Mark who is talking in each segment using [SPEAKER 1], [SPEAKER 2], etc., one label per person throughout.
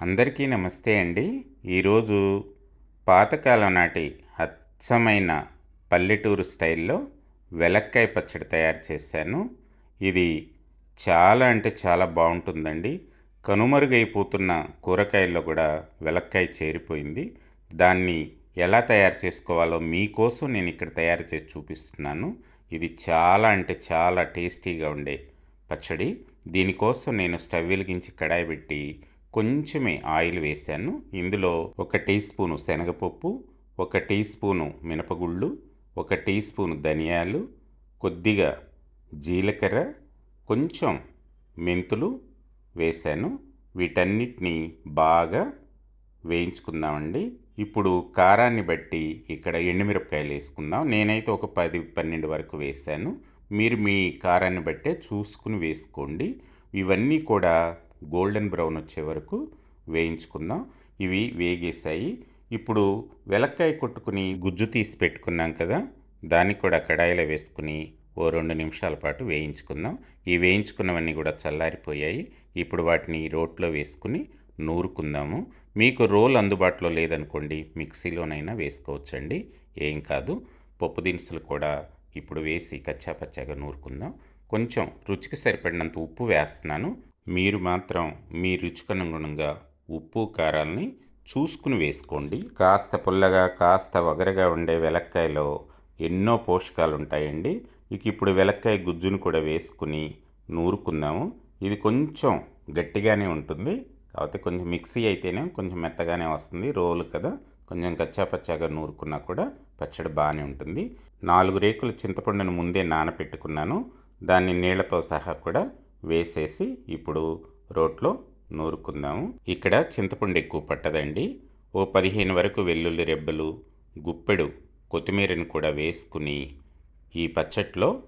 [SPEAKER 1] అందరికీ నమస్తే అండి. ఈరోజు పాతకాలం నాటి అచ్చమైన పల్లెటూరు స్టైల్లో వెలక్కాయ పచ్చడి తయారు చేశాను. ఇది చాలా అంటే చాలా బాగుంటుందండి. కనుమరుగైపోతున్న కూరగాయల్లో కూడా వెలక్కాయ చేరిపోయింది. దాన్ని ఎలా తయారు చేసుకోవాలో మీకోసం నేను ఇక్కడ తయారు చేసి చూపిస్తున్నాను. ఇది చాలా అంటే చాలా టేస్టీగా ఉండే పచ్చడి. దీనికోసం నేను స్టవ్ వెలిగించి కడాయి పెట్టి కొంచెమే ఆయిల్ వేశాను. ఇందులో ఒక టీ స్పూను శనగపప్పు ఒక టీ స్పూను మినపగుళ్ళు ఒక టీ స్పూను ధనియాలు కొద్దిగా జీలకర్ర కొంచెం మెంతులు వేశాను. వీటన్నిటిని బాగా వేయించుకుందామండి. ఇప్పుడు కారాన్ని బట్టి ఇక్కడ ఎండుమిరపకాయలు వేసుకుందాం. నేనైతే ఒక పది పన్నెండు వరకు వేశాను. మీరు మీ కారాన్ని బట్టే చూసుకుని వేసుకోండి. ఇవన్నీ కూడా గోల్డెన్ బ్రౌన్ వచ్చే వరకు వేయించుకుందాం. ఇవి వేగేసాయి ఇప్పుడు వెలక్కాయ కొట్టుకుని గుజ్జు తీసి పెట్టుకున్నాం కదా దాన్ని కూడా కడాయిలో వేసుకుని ఓ రెండు నిమిషాల పాటు వేయించుకుందాం. ఈ వేయించుకున్నవన్నీ కూడా చల్లారిపోయాయి. ఇప్పుడు వాటిని రోట్లో వేసుకుని నూరుకుందాము. మీకు రోల్ అందుబాటులో లేదనుకోండి మిక్సీలోనైనా వేసుకోవచ్చండి. ఏం కాదు పప్పు దినుసులు కూడా ఇప్పుడు వేసి కచ్చాపచ్చాగా నూరుకుందాం. కొంచెం రుచికి సరిపడినంత ఉప్పు వేస్తున్నాను. మీరు మాత్రం మీ రుచికనుగుణంగా ఉప్పు కారాలని చూసుకుని వేసుకోండి. కాస్త పుల్లగా కాస్త వగరగా ఉండే వెలక్కాయలో ఎన్నో పోషకాలు ఉంటాయండి ఇక ఇప్పుడు వెలక్కాయ గుజ్జును కూడా వేసుకుని నూరుకుందాము. ఇది కొంచెం గట్టిగానే ఉంటుంది. కాకపోతే కొంచెం మిక్సీ అయితేనే కొంచెం మెత్తగానే వస్తుంది. రోలు కదా కొంచెం కచ్చాపచ్చాగా నూరుకున్నా కూడా పచ్చడి బాగానే ఉంటుంది. నాలుగు రేకులు చింతపండును ముందే నానపెట్టుకున్నాను. దాన్ని నీళ్ళతో సహా కూడా వేసేసి ఇప్పుడు రోట్లో నూరుకుందాము. ఇక్కడ చింతపండు ఎక్కువ పట్టదండి. ఓ పదిహేను వరకు వెల్లుల్లి రెబ్బలు గుప్పెడు కొత్తిమీరని కూడా వేసుకుని ఈ పచ్చట్లో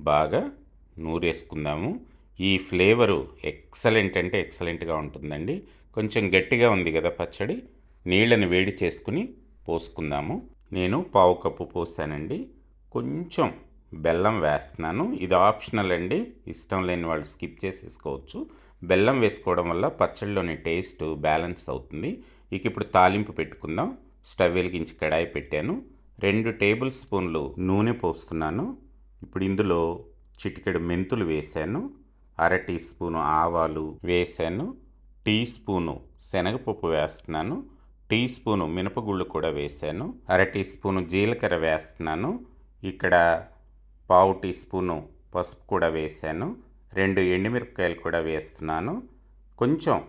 [SPEAKER 1] బాగా నూరేసుకుందాము. ఈ ఫ్లేవరు ఎక్సలెంట్ అంటే ఎక్సలెంట్గా ఉంటుందండి. కొంచెం గట్టిగా ఉంది కదా పచ్చడి. నీళ్ళని వేడి చేసుకుని పోసుకుందాము. నేను పావు కప్పు పోసానండి. కొంచెం బెల్లం వేస్తున్నాను. ఇది ఆప్షనల్ అండి. ఇష్టం లేని వాళ్ళు స్కిప్ చేసేసుకోవచ్చు. బెల్లం వేసుకోవడం వల్ల పచ్చడిలోని టేస్ట్ బ్యాలెన్స్ అవుతుంది. ఇక ఇప్పుడు తాలింపు పెట్టుకుందాం. స్టవ్ వెలిగించి కడాయి పెట్టాను. రెండు టేబుల్ స్పూన్లు నూనె పోస్తున్నాను. ఇప్పుడు ఇందులో చిటికెడు మెంతులు వేశాను అర టీ స్పూను ఆవాలు వేశాను టీ స్పూను శనగపప్పు వేస్తున్నాను. టీ స్పూను మినపగుళ్ళు కూడా వేశాను అర టీ స్పూను జీలకర్ర వేస్తున్నాను. ఇక్కడ పావు టీ స్పూను పసుపు కూడా వేసాను. రెండు ఎండుమిరపకాయలు కూడా వేస్తున్నాను. కొంచెం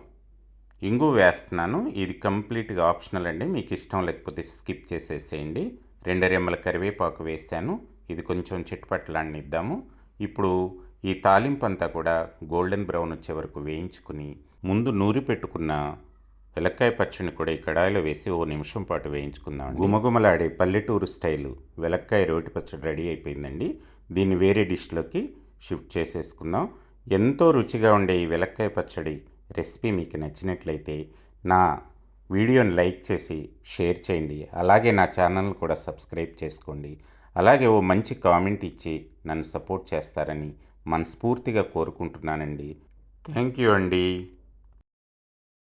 [SPEAKER 1] ఇంగు వేస్తున్నాను. ఇది కంప్లీట్గా ఆప్షనల్ అండి. మీకు ఇష్టం లేకపోతే స్కిప్ చేసేసేయండి. రెండు రెమ్మల కరివేపాకు వేసాను. ఇది కొంచెం చిట్టుపట్లాడినిద్దాము ఇప్పుడు ఈ తాలింపు అంతా కూడా గోల్డెన్ బ్రౌన్ వచ్చే వరకు వేయించుకుని ముందు నూరి పెట్టుకున్న వెలక్కాయ పచ్చడిని కూడా ఈ కడాయిలో వేసి ఓ నిమిషం పాటు వేయించుకుందాం గుమగుమలాడే పల్లెటూరు స్టైలు వెలక్కాయ రోటి పచ్చడి రెడీ అయిపోయిందండి. దీన్ని వేరే డిష్లోకి షిఫ్ట్ చేసేసుకుందాం. ఎంతో రుచిగా ఉండే ఈ వెలక్కాయ పచ్చడి రెసిపీ మీకు నచ్చినట్లయితే నా వీడియోని లైక్ చేసి షేర్ చేయండి. అలాగే నా ఛానల్ కూడా సబ్స్క్రైబ్ చేసుకోండి. అలాగే ఓ మంచి కామెంట్ ఇచ్చి నన్ను సపోర్ట్ చేస్తారని మనస్ఫూర్తిగా కోరుకుంటున్నానండి. థ్యాంక్ యూ అండి.